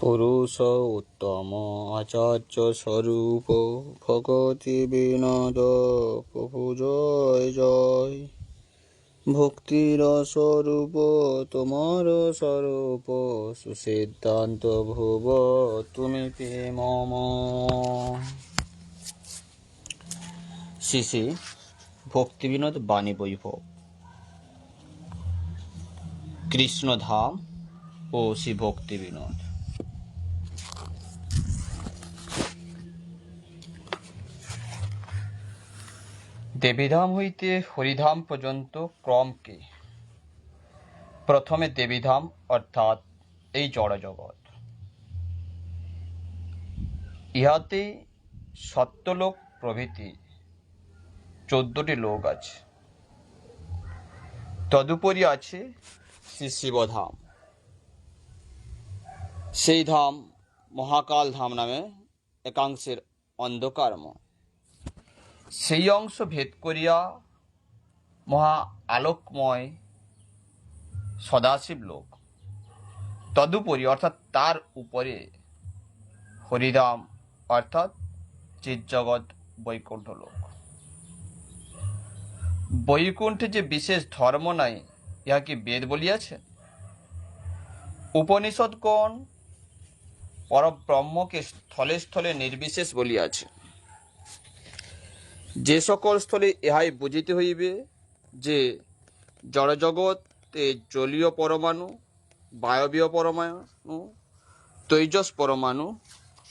পুরুষ উত্তম আচার্য স্বরূপ, ভগতি বিনোদ, প্রভু জয় জয়। ভক্তির স্বরূপ, তোমার স্বরূপ, সুসিদ্ধান্ত ভুব, তুমি পে মম। শ্রী ভক্তি বিনোদ বাণী বৈভব। কৃষ্ণধাম ও শ্রী ভক্তি বিনোদ দেবীধাম হইতে হরিধাম পর্যন্ত ক্রমকে প্রথমে দেবীধাম, অর্থাৎ এই জড়জগৎ। ইহাতে সত্যলোক প্রভৃতি চোদ্দটি লোক আছে। তদুপরি আছে শ্রী শিবধাম। সেই ধাম মহাকাল ধাম নামে একাংশের অন্ধকারময়। সেই অংশ ভেদ করিয়া মহা আলোকময় সদাশিব লোক। তদুপরি অর্থাৎ তার উপরে হরিধাম অর্থাৎ চিৎজগৎ বৈকুণ্ঠ লোক। বৈকুণ্ঠে যে বিশেষ ধর্ম নাই, ইহা কি বেদ বলিয়াছে? উপনিষদগণ পরব্রহ্মকে স্থলে স্থলে নির্বিশেষ বলিয়াছে। যে সকল স্থলে ইহাই বুঝিতে হইবে যে জড়জগতে জলীয় পরমাণু, বায়বীয় পরমাণু, তৈজস পরমাণু,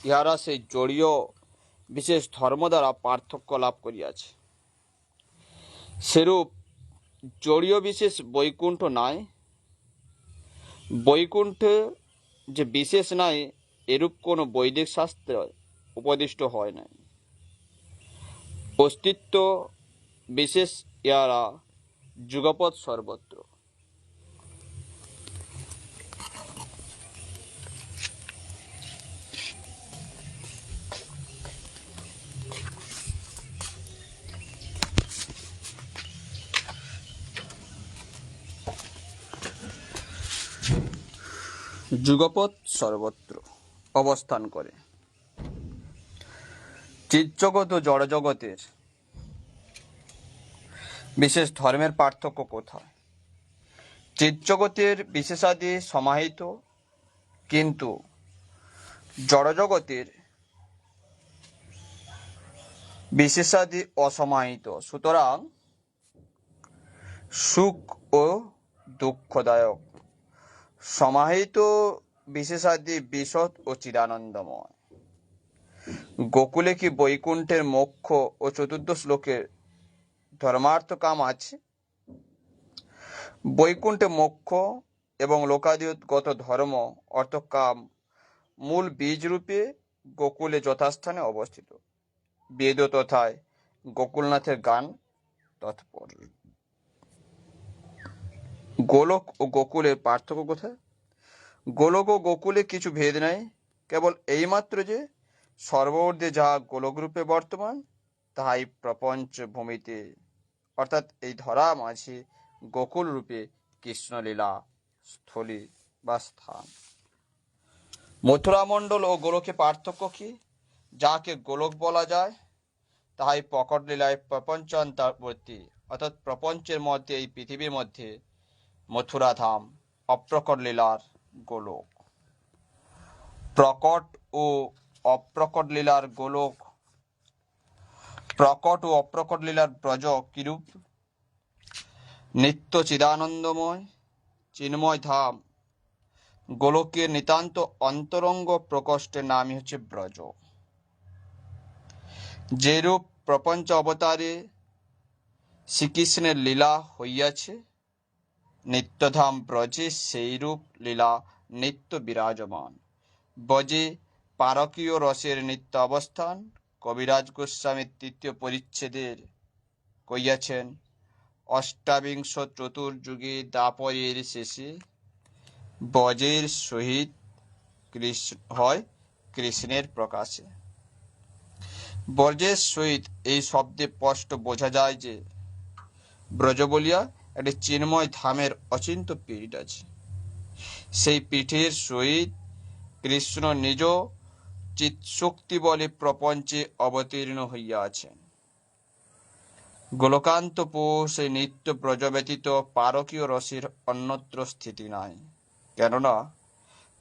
ইহারা সেই জড়ীয় বিশেষ ধর্ম দ্বারা পার্থক্য লাভ করিয়াছে। সেরূপ জড়ীয় বিশেষ বৈকুণ্ঠ নাই। বৈকুণ্ঠে যে বিশেষ নাই, এরূপ কোনো বৈদিক শাস্ত্র উপদিষ্ট হয় নাই। অস্তিত্ব বিশেষ ইয়ারা যুগপৎ সর্বত্র। যুগপৎ সর্বত্র অবস্থান করে। চিৎজগৎ ও জড়জগতের বিশেষ ধর্মের পার্থক্য কোথায়? চিৎজগতের বিশেষাদি সমাহিত, কিন্তু জড়জগতের বিশেষাদি অসমাহিত। সুতরাং সুখ ও দুঃখদায়ক। সমাহিত, বিশেষাদি, বিশদ ও চিদানন্দময়। গোকুলে কি বৈকুণ্ঠের মোক্ষ ও চতুর্থ শ্লোকের ধর্মার্থ কাম আছে? বৈকুণ্ঠে মোক্ষ এবং লোকাদিগত ধর্ম অর্থকাম মূল বীজ রূপে গোকুলে যথাস্থানে অবস্থিত। বেদ তথায় গোকুলনাথের গান তৎপর। গোলক ও গোকুলের পার্থক্য কোথায়? গোলক ও গোকুলে কিছু ভেদ নাই, কেবল এইমাত্র যে সর্বর্ধে যা গোলকরূপে বর্তমান, তাহাই প্রপঞ্চ ভূমিতে অর্থাৎ এই ধরা মাঝে গোকুল রূপে কৃষ্ণলীলা, স্থলী বা স্থান। মথুরা মণ্ডল ও গোলকে পার্থক্য কি? যাকে গোলক বলা যায়, তাহাই প্রকট লীলায় প্রপঞ্চান্তর্বর্তী অর্থাৎ প্রপঞ্চের মধ্যে, এই পৃথিবীর মধ্যে মথুরা ধাম অপ্রকট লীলার গোলক। প্রকট ও অপ্রকট লীলার গোলক। প্রকট ও অপ্রকট লীলার ব্রজ কিরূপ? নিত্য চিদানন্দময়, চিন্ময় ধাম। গোলকের নিতান্ত অন্তরঙ্গ প্রকোষ্ঠের নামই হচ্ছে ব্রজ। যেরূপ প্রপঞ্চ অবতারে শ্রীকৃষ্ণের লীলা হইয়াছে, নিত্যধাম ব্রজে সেইরূপ লীলা নিত্য বিরাজমান। ব্রজে পারকীয় রসের নিত্য অবস্থান, কবিরাজ গোস্বামীর তৃতীয় পরিচ্ছেদের কইয়াছেন, অষ্টাবিংশ চতুর্যুগে দাপরের শেষে ব্রজের সহিত কৃষ্ণ, হয় কৃষ্ণের প্রকাশে। ব্রজের সহিত এই শব্দে স্পষ্ট বোঝা যায় যে ব্রজ বলিয়া একটি চিন্ময় ধামের অচিন্ত পীঠ আছে। সেই পীঠের সহিত কৃষ্ণ নিজ চিৎশক্তি বলে প্রপঞ্চে অবতীর্ণ হইয়াছেন গোলকান্ত সে নিত্য ব্রজ ব্যতীত পারকীয় রসের অন্যত্র স্থিতি নাই, কেননা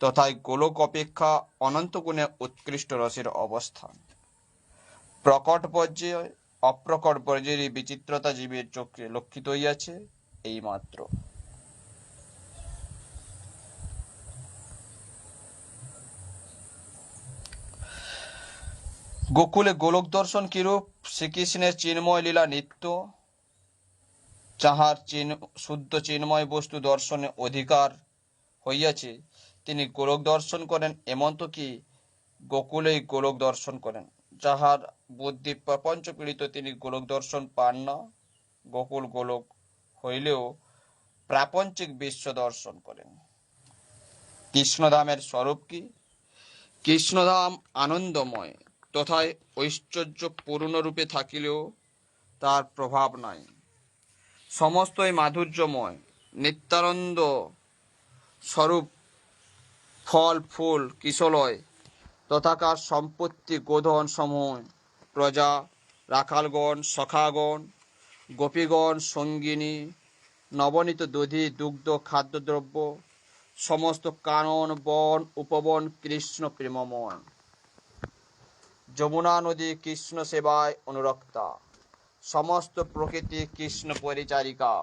তথায় গোলক অপেক্ষা অনন্ত গুণে উৎকৃষ্ট রসের অবস্থান। প্রকট পর্যায়ে অপ্রকট পর্যায়ের বিচিত্রতা জীবের চোখে লক্ষিত হইয়াছে এই গোকুলে গোলক দর্শন কিরূপ? শ্রীকৃষ্ণের চিন্ময় লীলা নিত্য। যাহার চিন, শুদ্ধ চিন্ময় বস্তু দর্শনে অধিকার হইয়াছে, তিনি গোলক দর্শন করেন এমন্ত কি গোকুলেই গোলক দর্শন করেন। যাহার বুদ্ধি প্রপঞ্চ পীড়িত তিনি গোলক দর্শন পান না। গোকুল গোলক হইলেও প্রাপঞ্চিক বিশ্ব দর্শন করেন। কৃষ্ণধামের স্বরূপ কি? কৃষ্ণধাম আনন্দময়। তথায় ঐশ্বর্য পূর্ণরূপে থাকিলেও তার প্রভাব নাই। সমস্তই মাধুর্যময়, নিত্যানন্দ স্বরূপ, ফল, ফুল, কিশলয়, তথাকার সম্পত্তি গোধন সময় প্রজা, রাখালগণ, সখাগণ, গোপীগণ, সঙ্গিনী, নবনীত দধি, দুগ্ধ, খাদ্যদ্রব্য, সমস্ত কানন, বন, উপবন, কৃষ্ণ প্রেমময়। যমুনা নদী কৃষ্ণ সেবায় অনুরক্তা। সমস্ত প্রকৃতি কৃষ্ণ পরিচারিকা।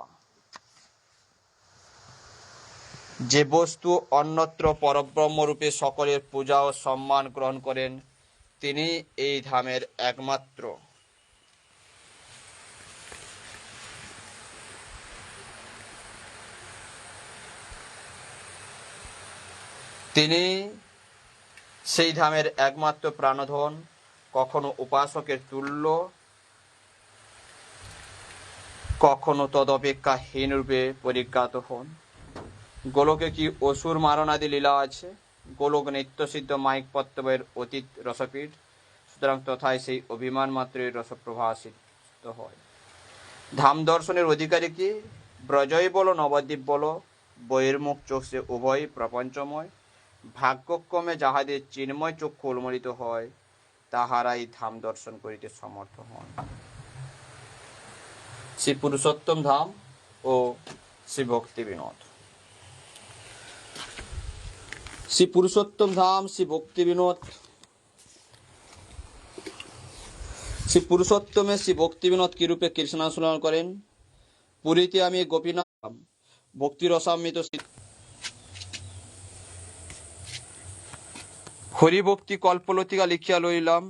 যে বস্তু অন্যত্র পরব্রহ্মরূপে সকলের পূজা ও সম্মান গ্রহণ করেন, তিনি এই ধামের একমাত্র। তিনি সেই ধামের একমাত্র প্রাণধন। কখনো উপাসকের তুল্য, কখনো তদপেক্ষা হীন রূপে পরিজ্ঞাত হন। গোলকে কি অসুর মারণাদি লীলা আছে? গোলক নিত্যসিদ্ধ মাইক পত্তবের অতীত রসপীঠ। সুতরাং তথায় সেই অভিমান মাত্রই রসপ্রভাসিত হয়। ধাম দর্শনের অধিকারী কি? ব্রজয় বলো, নবদ্বীপ বলো বহির্মুখ চোখ উভয় প্রপঞ্চময়। ভাগ্যক্রমে যাহাদের চিন্ময় চক্ষু উন্মোলিত হয় তাহারাই ধাম দর্শন করিতে সমর্থ হন। শ্রী পুরুষোত্তম ধাম ও শ্রী ভক্তি বিনোদ। শ্রী পুরুষোত্তম ধাম শ্রী ভক্তি বিনোদ। শ্রী পুরুষোত্তমে শ্রী ভক্তি বিনোদ কিরূপে কৃষ্ণানুসরণ করেন? পুরীতে আমি গোপীনাথ ভক্তি রসামৃত শ্রী- হরিভক্তি কল্পলতিকা লিখিয়া লইলাম,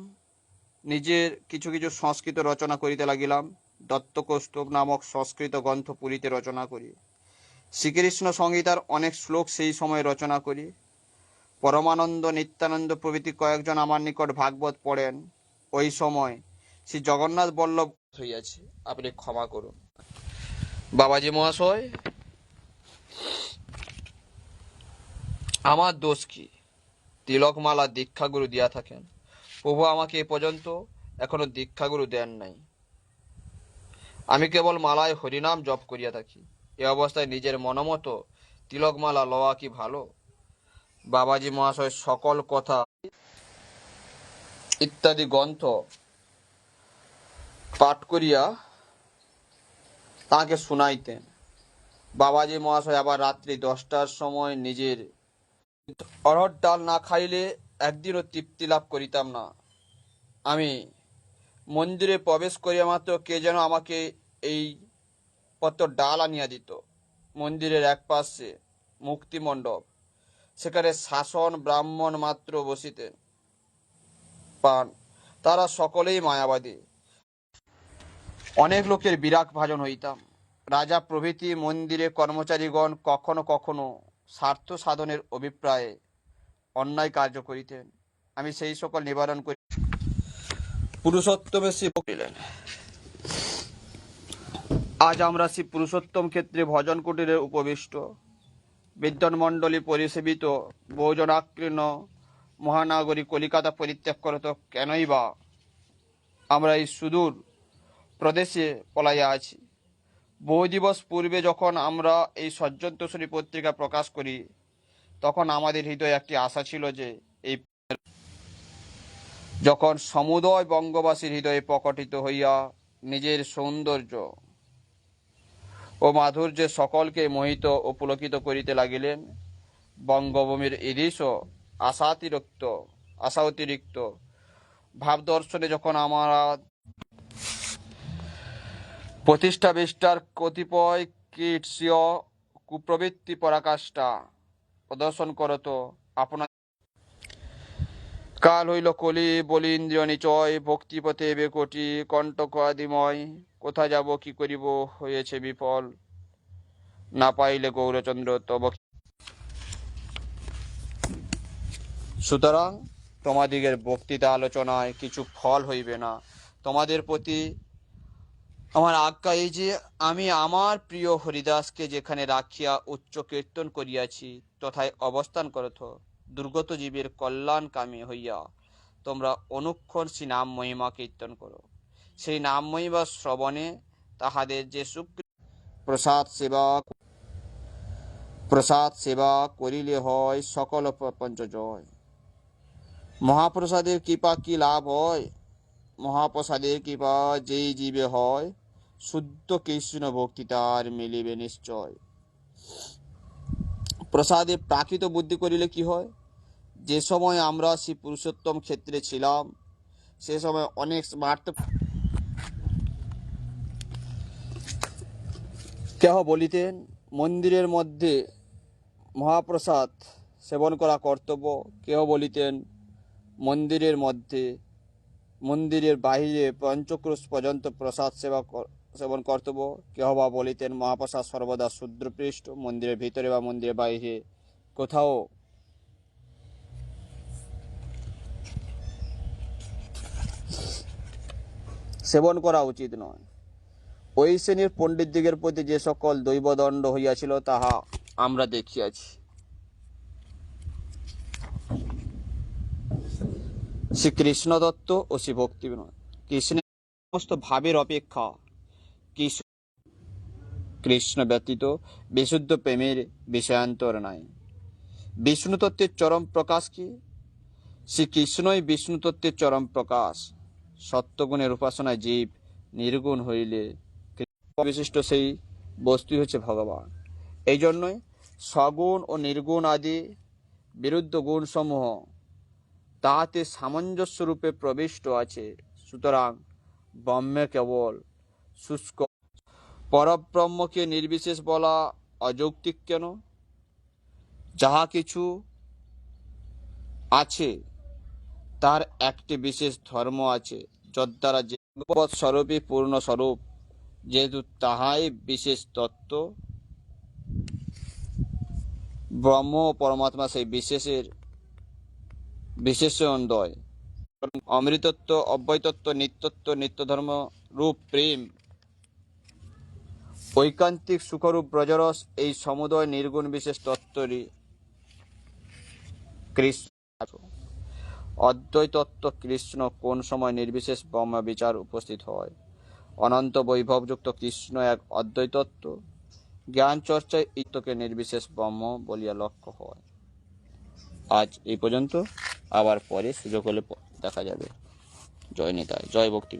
নিজের কিছু কিছু সংস্কৃত রচনা করিতে লাগিলাম, দত্তকৌস্তব নামক সংস্কৃত গ্রন্থ পুরীতে রচনা করি। শ্রীকৃষ্ণ সংহিতার অনেক শ্লোক সেই সময় রচনা করি। পরমানন্দ নিত্যানন্দ প্রভৃতি কয়েকজন আমার নিকট ভাগবত পড়েন। ওই সময় শ্রী জগন্নাথ বল্লভ হইয়াছে। আপনি ক্ষমা করুন। বাবাজি মহাশয়, আমার দোষ কি? তিলকমালা দীক্ষাগুরু দিয়া থাকেন। প্রভু আমাকে এ পর্যন্ত এখনও দীক্ষাগুরু দেন নাই। আমি কেবল মালায় হরিনাম জপ করিয়া থাকি। এ অবস্থায় নিজের মনমতো তিলকমালা লওয়া কি ভালো? বাবাজি মহাশয় সকল কথা ইত্যাদি গ্রন্থ পাঠ করিয়া তাকে শুনাইতেন। বাবাজি মহাশয় আবার রাত্রি দশটার সময় নিজের অরহর ডাল না খাইলে একদিনও তৃপ্তি লাভ করিতাম না। আমি মন্দিরে প্রবেশ করিয়া মাত্র কে যেন আমাকে এই পত্র ডাল আনিয়া দিত। মন্দিরের এক পাশে মুক্তি মণ্ডপ সেখানে শাসন ব্রাহ্মণ মাত্র বসিতেন। পান, তারা সকলেই মায়াবাদী। অনেক লোকের বিরাগ ভাজন হইতাম। রাজা প্রভৃতি মন্দিরে কর্মচারীগণ কখনো কখনো স্বার্থ সাধনের অভিপ্রায়ে অন্যায় কার্য করিতেন। আমি সেই সকল নিবারণ করি। পুরুষোত্তমে শ্রী বলিলেন আজ আমরা শ্রী পুরুষোত্তম ক্ষেত্রে ভজন কুটিরে উপবিষ্ট। বিদ্যান মণ্ডলী পরিসেবিত বহুজনাকীর্ণ মহানগরী কলিকাতা পরিত্যাগ করত কেনই বা আমরা এই সুদূর প্রদেশে পলাইয়া আছি। বহু দিবস পূর্বে যখন আমরা এই সজ্জন্তোষরী পত্রিকা প্রকাশ করি, তখন আমাদের হৃদয়ে একটি আশা ছিল যে এই যখন সমুদয় বঙ্গবাসীর হৃদয়ে প্রকটিত হইয়া নিজের সৌন্দর্য ও মাধুর্যে সকলকে মোহিত ও পুলকিত করিতে লাগিলেন, বঙ্গভূমির ইদিশও আশাতিরিক্ত আশা অতিরিক্ত ভাব দর্শনে যখন আমরা প্রতিষ্ঠা বিষ্ঠার কতিপয় কীটসীয় কুপ্রবৃত্তি পরাকাষ্ঠা প্রদর্শন করত। আপনার কাল হইল কলি বলি ইন্দ্রিয় নিচয়, ভক্তিপথে বেকটি কণ্টক আদিময়। কোথা যাব, কি করিব, হয়েছে বিফল। না পাইলে গৌরচন্দ্র তব সুতরাং তোমাদিগের বক্তৃতা আলোচনায় কিছু ফল হইবে না। তোমাদের প্রতি আমার আজ্ঞা এই যে আমি আমার প্রিয় হরিদাসকে যেখানে রাখিয়া উচ্চ কীর্তন করিয়াছি, তথায় অবস্থান করত, দুর্গত জীবের কল্যাণ কামী হইয়া। তোমরা অনুক্ষণ শ্রী নাম মহিমা কীর্তন করো। সেই নাম মহিমা শ্রবণে তাহাদের যে সুখ প্রসাদ সেবা প্রসাদ সেবা করিলে হয় সকল প্রপঞ্চ জয়। মহাপ্রসাদের কৃপা কি লাভ হয়? মহাপ্রসাদের কৃপা যেই জীবে হয় শুদ্ধ কৃষ্ণ ভক্তি তার মিলিবে নিশ্চয়। প্রসাদে প্রাকৃত বুদ্ধি করিলে কি হয়? যে সময় আমরা শ্রী পুরুষোত্তম ক্ষেত্রে ছিলাম, সে সময় অনেক স্মার্ট কেহ বলিতেন, মন্দিরের মধ্যে মহাপ্রসাদ সেবন করা কর্তব্য। কেহ বলিতেন, মন্দিরের মধ্যে, মন্দিরের বাহিরে পঞ্চক্রোশ পর্যন্ত প্রসাদ সেবা সেবন কর্তব্য। কেহ বা বলিতেন, মহাপ্রসাদ সর্বদা শূদ্রপৃষ্ঠ মন্দিরের ভিতরে বা মন্দিরের বাহিরে। কোথাও সেবন করা উচিত নয়। ওই শ্রেণির পণ্ডিতদিগের প্রতি যে সকল দৈবদণ্ড হইয়াছিল, তাহা আমরা দেখিয়াছি। শ্রীকৃষ্ণ দত্ত ও শ্রী ভক্তি কৃষ্ণের সমস্ত ভাবের অপেক্ষা কৃষ্ণ ব্যতীত বিশুদ্ধ প্রেমের বিষয়ান্তর নাই। বিষ্ণু তত্ত্বের চরম প্রকাশ কি? শ্রীকৃষ্ণই বিষ্ণু তত্ত্বের চরম প্রকাশ। সত্যগুণের উপাসনায় জীব নির্গুণ হইলে বিশিষ্ট সেই বস্তুই হচ্ছে ভগবান। এই জন্যই সগুণ ও নির্গুণ আদি বিরুদ্ধ গুণসমূহ তাহাতে সামঞ্জস্যরূপে প্রবিষ্ট আছে। সুতরাং ব্রহ্মে কেবল শুষ্ক। পরব্রহ্মকে নির্বিশেষ বলা অযৌক্তিক কেন? যাহা কিছু আছে, তার একটি বিশেষ ধর্ম আছে, যদ্বারা যে স্বরূপই পূর্ণ স্বরূপ, যেহেতু তাহাই বিশেষ তত্ত্ব। ব্রহ্ম পরমাত্মা সেই বিশেষের বিশেষণদ্বয় অমৃতত্ব অব্যয়তত্ত্ব নিত্যত্ব, নিত্যধর্ম রূপ, প্রেম ঐকান্তিক সুখরূপ ব্রজরস এই সমুদয় নির্গুণ বিশেষ তত্ত্বরই কৃষ্ণ। অদ্বৈত তত্ত্ব কৃষ্ণ কোন সময় নির্বিশেষ ব্রহ্ম বিচার উপস্থিত হয়? অনন্ত বৈভবযুক্ত কৃষ্ণ এক অদ্বৈতত্ত্ব। জ্ঞান চর্চায় ইত্যকে নির্বিশেষ ব্রহ্ম বলিয়া লক্ষ্য হয়। আজ এই পর্যন্ত। আবার পরে সুযোগ হলে দেখা যাবে। জয় নিতাই। জয় ভক্তি